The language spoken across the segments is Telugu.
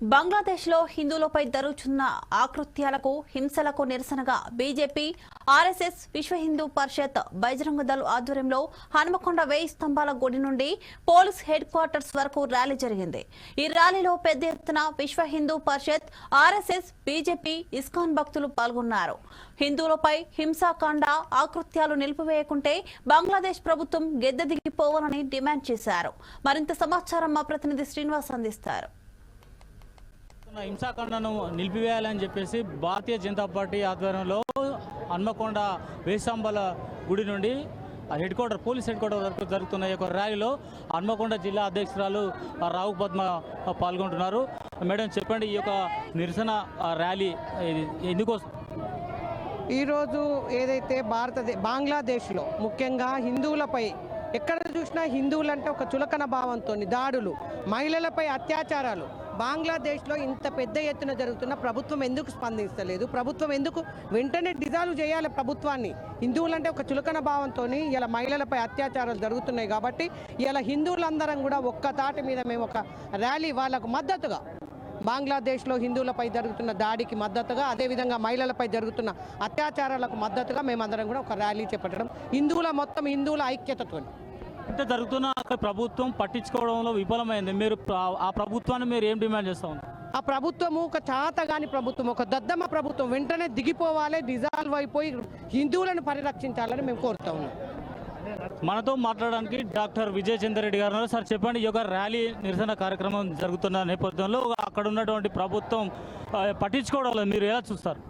బంగ్లాదేశ్లో హిందువులపై జరుగుతున్న ఆకృత్యాలకు హింసలకు నిరసనగా బీజేపీ ఆర్ఎస్ఎస్ విశ్వ హిందూ పరిషత్ బజరంగ దళ్ ఆధ్వర్యంలో హనుమకొండ వేయి స్తంభాల గుడి నుండి పోలీస్ హెడ్ క్వార్టర్స్ వరకు ర్యాలీ జరిగింది. ఈ ర్యాలీలో పెద్ద ఎత్తున Vishwa Hindu Parishad RSS BJP ISKCON భక్తులు పాల్గొన్నారు. హిందువులపై హింసాకాండ ఆకృత్యాలు నిలిపివేయకుంటే బంగ్లాదేశ్ ప్రభుత్వం గెద్దె దిగిపోవాలని డిమాండ్ చేశారు. మరింత సమాచారం మా ప్రతినిధి శ్రీనివాస్ అందిస్తారు. జరుగుతున్న హింసాకాండను నిలిపివేయాలని చెప్పేసి భారతీయ జనతా పార్టీ ఆధ్వర్యంలో హన్మకొండ వేసాంబల గుడి నుండి headquarter police headquarter వరకు జరుగుతున్న ఈ యొక్క ర్యాలీలో హన్మకొండ జిల్లా అధ్యక్షురాలు రావు పద్మ పాల్గొంటున్నారు. మేడం చెప్పండి ఈ యొక్క నిరసన ర్యాలీ ఎందుకు ఈరోజు ఏదైతే భారతదే బంగ్లాదేశ్లో ముఖ్యంగా హిందువులపై ఎక్కడ చూసినా హిందువులంటే ఒక చులకన భావంతో దాడులు మహిళలపై అత్యాచారాలు. బంగ్లాదేశ్లో ఇంత పెద్ద ఎత్తున జరుగుతున్న ప్రభుత్వం ఎందుకు స్పందిస్తలేదు? ప్రభుత్వం ఎందుకు వెంటనే డిజాల్వ్ చేయాలి ప్రభుత్వాన్ని? హిందువులంటే ఒక చులకన భావంతో ఇలా మహిళలపై అత్యాచారాలు జరుగుతున్నాయి కాబట్టి ఇలా హిందువులందరం కూడా ఒక్క తాటి మీద మేము ఒక ర్యాలీ వాళ్ళకు మద్దతుగా బంగ్లాదేశ్లో హిందువులపై జరుగుతున్న దాడికి మద్దతుగా అదేవిధంగా మహిళలపై జరుగుతున్న అత్యాచారాలకు మద్దతుగా మేమందరం కూడా ఒక ర్యాలీ చేపట్టడం హిందువుల మొత్తం హిందువుల ఐక్యతతో ఇంత జరుగుతున్న అక్కడ ప్రభుత్వం పట్టించుకోవడంలో విఫలమైంది. మీరు ఆ ప్రభుత్వాన్ని మీరు ఏం డిమాండ్ చేస్తా ఉన్నారు? ఆ ప్రభుత్వము ఒక చాతగాని ప్రభుత్వం ఒక దద్దమ్మ ప్రభుత్వం. వెంటనే దిగిపోవాలి డిజాల్వ్ అయిపోయి హిందువులను పరిరక్షించాలని మేము కోరుతా ఉన్నాం. మనతో మాట్లాడడానికి డాక్టర్ విజయ్ చంద్రరెడ్డి గారు ఉన్నారు. సార్ చెప్పండి ఈ యొక్క ర్యాలీ నిరసన కార్యక్రమం జరుగుతున్న నేపథ్యంలో అక్కడ ఉన్నటువంటి ప్రభుత్వం పట్టించుకోవడం లేదు. మీరు ఎలా చూస్తారు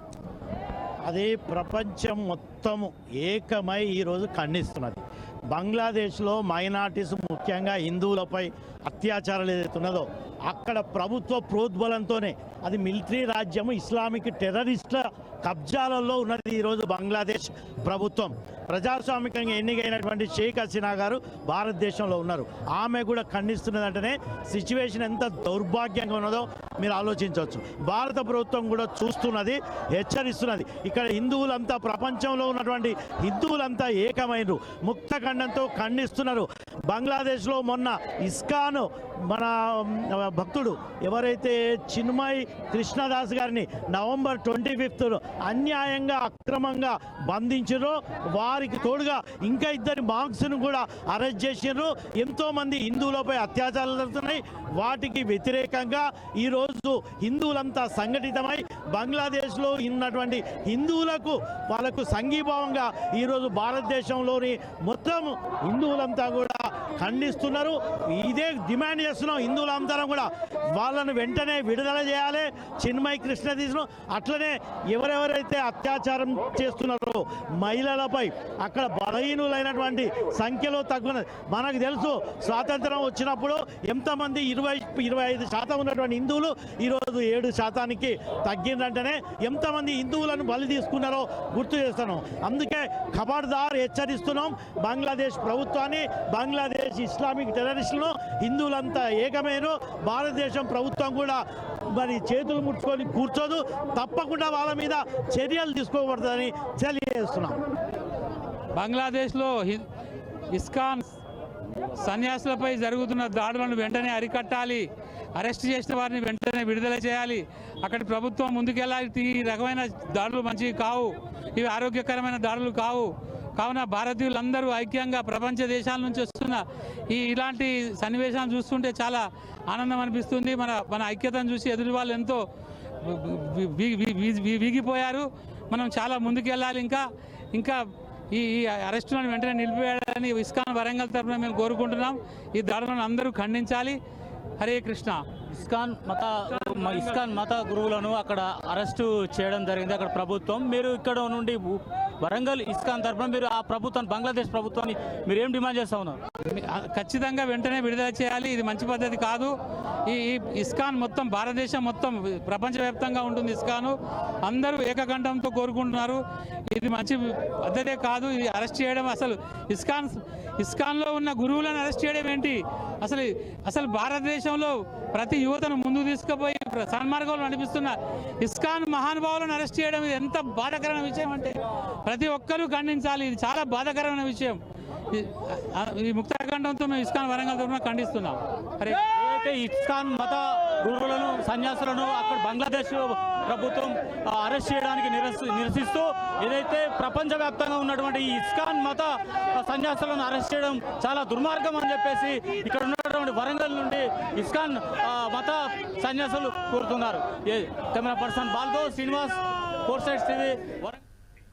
అది ప్రపంచం మొత్తం ఏకమై ఈరోజు ఖండిస్తున్నది బంగ్లాదేశ్లో మైనార్టీస్ ముఖ్యంగా హిందువులపై అత్యాచారాలు ఏదైతున్నదో అక్కడ ప్రభుత్వ ప్రోద్బలంతోనే అది మిలిటరీ రాజ్యము ఇస్లామిక్ టెర్రరిస్ట్ల కబ్జాలలో ఉన్నది ఈరోజు బంగ్లాదేశ్ ప్రభుత్వం. ప్రజాస్వామికంగా ఎన్నికైనటువంటి షేక్ హసీనా గారు భారతదేశంలో ఉన్నారు. ఆమె కూడా ఖండిస్తున్నదంటేనే సిచ్యువేషన్ ఎంత దౌర్భాగ్యంగా ఉన్నదో మీరు ఆలోచించవచ్చు. భారత ప్రభుత్వం కూడా చూస్తున్నది హెచ్చరిస్తున్నది. ఇక్కడ హిందువులంతా ప్రపంచంలో ఉన్నటువంటి హిందువులంతా ఏకమైనరు ముక్త ఖండంతో ఖండిస్తున్నారు. బంగ్లాదేశ్లో మొన్న ఇస్కాన్ మన భక్తుడు ఎవరైతే చిన్మయ్ కృష్ణదాస్ గారిని నవంబర్ ట్వంటీ ఫిఫ్త్లో అన్యాయంగా అక్రమంగా బంధించారు వారికి తోడుగా ఇంకా ఇద్దరి మాంక్స్ను కూడా అరెస్ట్ చేసినారు ఎంతో మంది హిందువులపై అత్యాచారాలు జరుగుతున్నాయి. వాటికి వ్యతిరేకంగా ఈరోజు హిందువులంతా సంఘటితమై బంగ్లాదేశ్లో ఉన్నటువంటి హిందువులకు వాళ్ళకు సంఘీభావంగా ఈరోజు భారతదేశంలోని మొత్తం హిందువులంతా కూడా ఖండిస్తున్నారు. ఇదే డిమాండ్ చేస్తున్నాం హిందువులందరం కూడా. వాళ్ళను వెంటనే విడుదల చేయాలి. చిన్మయ్ కృష్ణ తీసిన అట్లనే ఎవరెవరైతే అత్యాచారం చేస్తున్నారో మహిళలపై అక్కడ బలహీనులైనటువంటి సంఖ్యలో తగ్గున మనకు తెలుసు స్వాతంత్రం వచ్చినప్పుడు ఎంతమంది ఇరవై ఇరవై ఐదు శాతం ఉన్నటువంటి హిందువులు ఈరోజు ఏడు శాతానికి తగ్గిందంటేనే ఎంతమంది హిందువులను బలి తీసుకున్నారో గుర్తు చేస్తాను. అందుకే ఖబర్దార్ హెచ్చరిస్తున్నాం. బంగ్లాదేశ్ ప్రభుత్వాన్ని బంగ్లాదేశ్ ఇస్లామిక్ టెర్రరిస్టులను హిందువులంతా ఏకమైన భారతదేశం ప్రభుత్వం కూడా మరి చేతులు ముట్టుకొని కూర్చోదు. తప్పకుండా వాళ్ళ మీద చర్యలు తీసుకోబడుతుందని తెలియజేస్తున్నాం. బంగ్లాదేశ్లో ఇస్కాన్ సన్యాసులపై జరుగుతున్న దాడులను వెంటనే అరికట్టాలి. అరెస్ట్ చేసిన వారిని వెంటనే విడుదల చేయాలి. అక్కడి ప్రభుత్వం ముందుకెళ్ళాలి. ఈ రకమైన దాడులు మంచివి కావు. ఇవి ఆరోగ్యకరమైన దాడులు కావు. కావున భారతీయులందరూ ఐక్యంగా ప్రపంచ దేశాల నుంచి వస్తున్న ఈ ఇలాంటి సన్నివేశాలను చూస్తుంటే చాలా ఆనందం అనిపిస్తుంది. మన మన ఐక్యతను చూసి ఎదురు వాళ్ళు ఎంతో వీగిపోయారు. మనం చాలా ముందుకెళ్ళాలి. ఇంకా ఇంకా ఈ ఈ అరెస్టులను వెంటనే నిలిపివేయాలని ఇస్కాన్ వరంగల్ తరఫున మేము కోరుకుంటున్నాం. ఈ దాడులను అందరూ ఖండించాలి. హరే కృష్ణ. ఇస్కాన్ మత ఇస్కాన్ మత గురువులను అక్కడ అరెస్టు చేయడం జరిగింది. అక్కడ ప్రభుత్వం. మీరు ఇక్కడ నుండి వరంగల్ ఇస్కాన్ తరఫున మీరు ఆ ప్రభుత్వాన్ని బంగ్లాదేశ్ ప్రభుత్వాన్ని మీరు ఏం డిమాండ్ చేస్తా ఉన్నారు? ఖచ్చితంగా వెంటనే విడుదల చేయాలి. ఇది మంచి పద్ధతి కాదు. ఈ ఇస్కాన్ మొత్తం భారతదేశం మొత్తం ప్రపంచవ్యాప్తంగా ఉంటుంది ఇస్కాను. అందరూ ఏకకంఠంతో కోరుకుంటున్నారు. ఇది మంచి పద్ధతే కాదు. ఇది అరెస్ట్ చేయడం అసలు ఇస్కాన్ ఇస్కాన్లో ఉన్న గురువులను అరెస్ట్ చేయడం ఏంటి? అసలు అసలు భారతదేశంలో ప్రతి యువతను ముందుకు తీసుకుపోయి సన్మార్గంలో నడిపిస్తున్న ఇస్కాన్ మహానుభావులను అరెస్ట్ చేయడం ఇది ఎంత బాధాకరమైన విషయం అంటే ప్రతి ఒక్కరూ ఖండించాలి. ఇది చాలా బాధాకరమైన విషయం. ఈ- ముక్తాఖండంతో మేము ఇస్కాన్ వరంగల్ తరఫున ఖండిస్తున్నాం. అరే ఇస్కాన్ మత గురువులను సన్యాసులను అక్కడ బంగ్లాదేశ్ ప్రభుత్వం అరెస్ట్ చేయడానికి నిరసి నిరసిస్తూ ఏదైతే ప్రపంచవ్యాప్తంగా ఉన్నటువంటి ఈ ఇస్కాన్ మత సన్యాసులను అరెస్ట్ చేయడం చాలా దుర్మార్గం అని చెప్పేసి ఇక్కడ ఉన్నటువంటి వరంగల్ నుండి ఇస్కాన్ మత సన్యాసులు కోరుతున్నారు. ఏ- కెమెరా పర్సన్ బాల్తో Srinivas four sides TV Warangal.